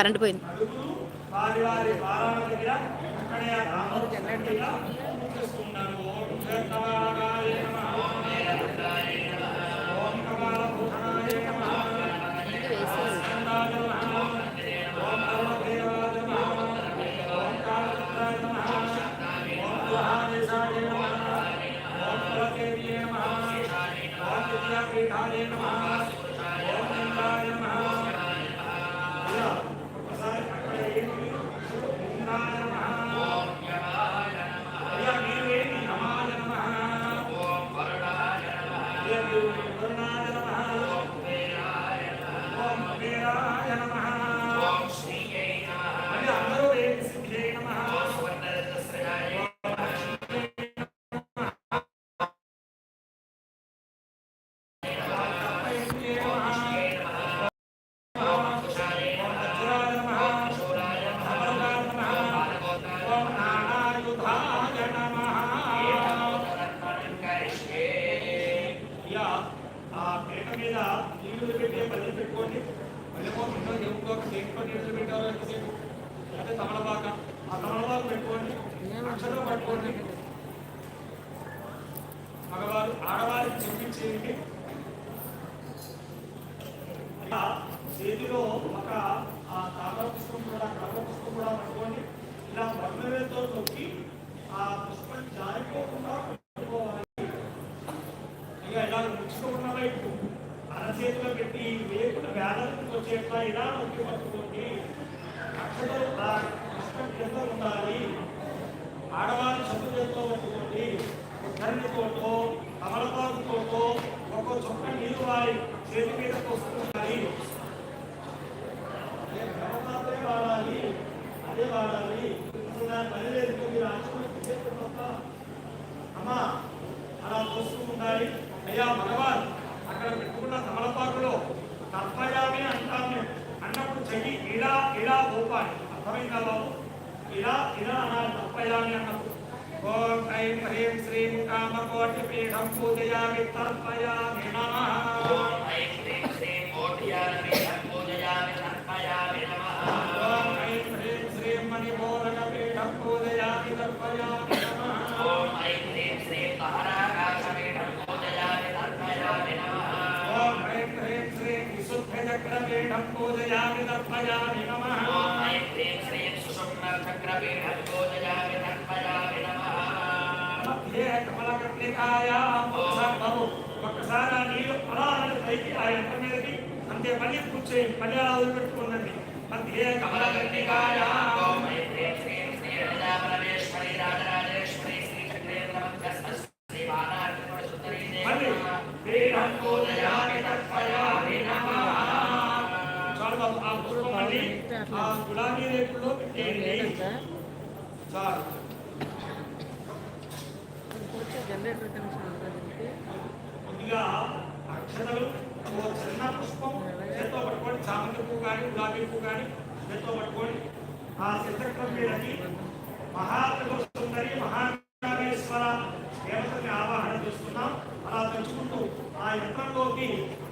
Current పోయింది వారి వారి దేవుడితో దేంట్లో నీళ్ళు ఎంతసేపు అదే తమలపాక. ఆ తమలపాకు పెట్టుకోండి అక్షరం పట్టుకోండి. మగవారు ఆడవారికి చెప్పించేయండి చేతిలో ఒక ఆ తామర పుష్పం కూడా కమల పుష్పం కూడా పట్టుకోండి ఇలా బంగారుతో నొక్కి ఆ పుష్పం జారిపోకుండా పట్టుకోవాలి ఇక ఇలా ముచ్చుకున్న వైపు అరచేతిలో పెట్టి వేపున వేదనకు వచ్చేట్లా ఇలా పట్టుకోండి అక్షతలు ఆ అష్టం ఉండాలి. ఆడవారి చదువులతో పట్టుకోండి ధరణితోటో అమలపాకుతోటో ఒక్కో చొక్క నీరు వారి చేతి మీద వస్తుండాలి. ఇలా ఇలా ఊపాలి. అర్థమైందా బాబు? ఇలా ఇలా అనాలి. తప్పయామి అన్నప్పుడు. ఓం ఐం హ్రీం శ్రీం కామకోటి పీఠం పూజయామి తర్పయామి నమః. ఓం ఒక్కసారి ఆ నీళ్ళు అలా పైకి ఆ ఎంట మీదకి అంతే మళ్ళీ కూర్చోండి మళ్ళీ అలా వదిలిపెట్టుకోండి మధ్యే కమలకట్లికాయాం మళ్ళీ ఆ గులాబీ రేకుల్లో పెట్టేయండి చాలు. జనరేటర్ కనెక్షన్ కొద్దిగా అక్షతలు ఓ చిన్న పుష్పం చేత్తో పట్టుకొని చామంతి పువ్వు కానీ గులాబీ పువ్వు కానీ చేత్తో పట్టుకొని ఆ చిత్రకం మీదకి మహాత్మ సుందరి మహాకామేశ్వర ఆ యంత్రంలోకి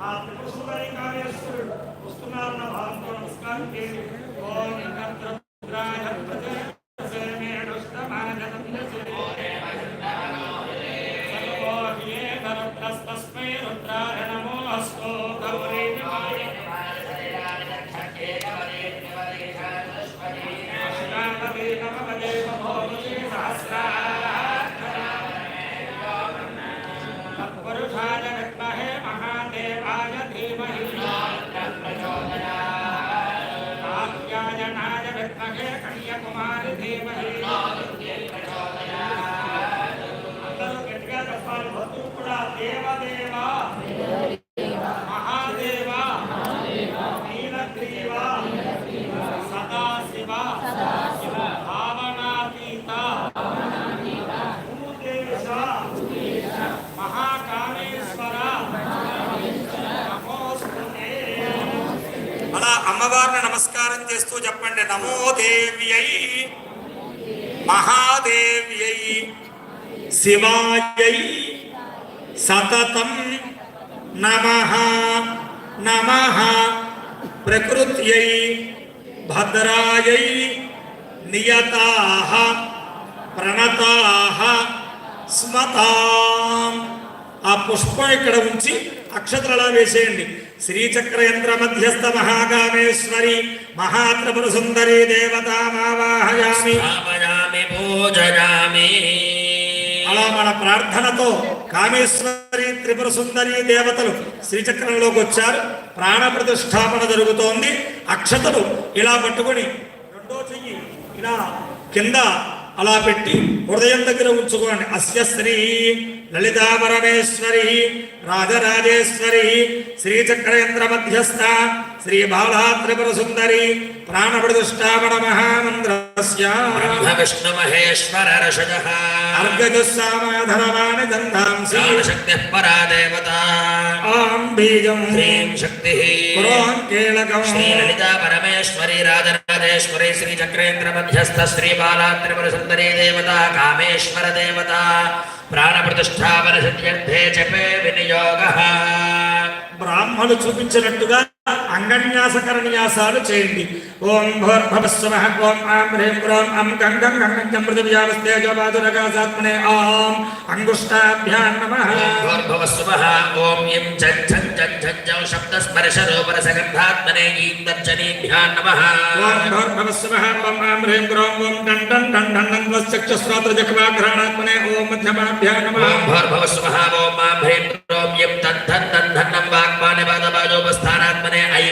ఆ త్రిపుర సుందరి కామేశ్వరుడు వస్తున్నారన్న భావంతో నమస్కారం చేయండి ఓం రుద్రాయ తస్మై రుద్రాయ మహాదేవాయ ధీమహి కాత్యాయనాయ విద్మహే అందరూ గట్టిగా చెప్పాలి భక్తులు కూడా అమ్మవారిని నమస్కారం చేస్తూ చెప్పండి. నమో దేవ్యై మహాదేవ్యై శివాయై సతతం నమ నమ ప్రకృత్యై భద్రాయై నియతా ప్రణతా స్మతాం. ఆ పుష్పం ఇక్కడ ఉంచి అక్షతలు వేసేయండి. శ్రీచక్ర యంత్ర మధ్యస్థ మహాకామేశ్వరి మహాత్రిపుర సుందరి దేవతామావాహయామి పూజయామి. అలా మన ప్రార్థనతో కామేశ్వరి త్రిపుర సుందరి దేవతలు శ్రీచక్రంలోకి వచ్చారు. ప్రాణ ప్రతిష్టాపన జరుగుతోంది. అక్షతలు ఇలా పట్టుకొని రెండో చెయ్యి ఇలా కింద అలా పెట్టి హృదయం దగ్గర ఉంచుకోండి. అస్య శ్రీ లలితా పరమేశ్వరి రాజరాజేశ్వరి శ్రీచక్రేంద్ర మధ్యస్థ శ్రీ బాలా త్రిపుర సుందరి ప్రాణ ప్రతిష్టాపన మహామంత్రస్య బ్రహ్మ విష్ణు మహేశ్వర రషజ అర్గజస్సామాధరవాణి దంధాంసి శక్తి పరా దేవత ఆం బీజం హ్రీం శక్తి క్రోం కేళకం శ్రీ లలితా పరమేశ్వరి రాజరాజేశ్వరి శ్రీ చక్రేంద్ర మధ్యస్థ శ్రీ బాలా త్రిపుర సుందరీ దేవత కామేశ్వర దేవత సిద్ధ్యర్థే జపే వినియోగ బ్రాహ్మణులు చూపించినట్టుగా అంగన్యాసకరన్యాసాలు చేయండి. ఓం భోర్భవస్వ ఓం ఆం హ్రీం క్రోం అం గంగం గంగం పృథివ్యావస్తేజోపాదురకాశాత్మనే ఆం అంగుష్టాభ్యాం నమః భూర్భువస్సువః ఓం ఇం జజ్జం జజ్జం శబ్దస్పర్శ రూపరసగంధాత్మనే ఈం దర్శనేభ్యాం నమః ఓం భోర్భవస్వ ఓం ఆం హ్రీం క్రోం ఓం డండం డండం డంగశ్చక్షుశ్రోత్రజకవాఘ్రాణాత్మనే ఓం మధ్యమాభ్యాం నమః ఓం భూర్భువస్సువః ఓం మాం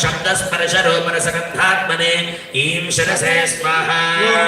शब्द स्पर्श रूपन सगंधात्मने ईम शिरसे स्वाहा।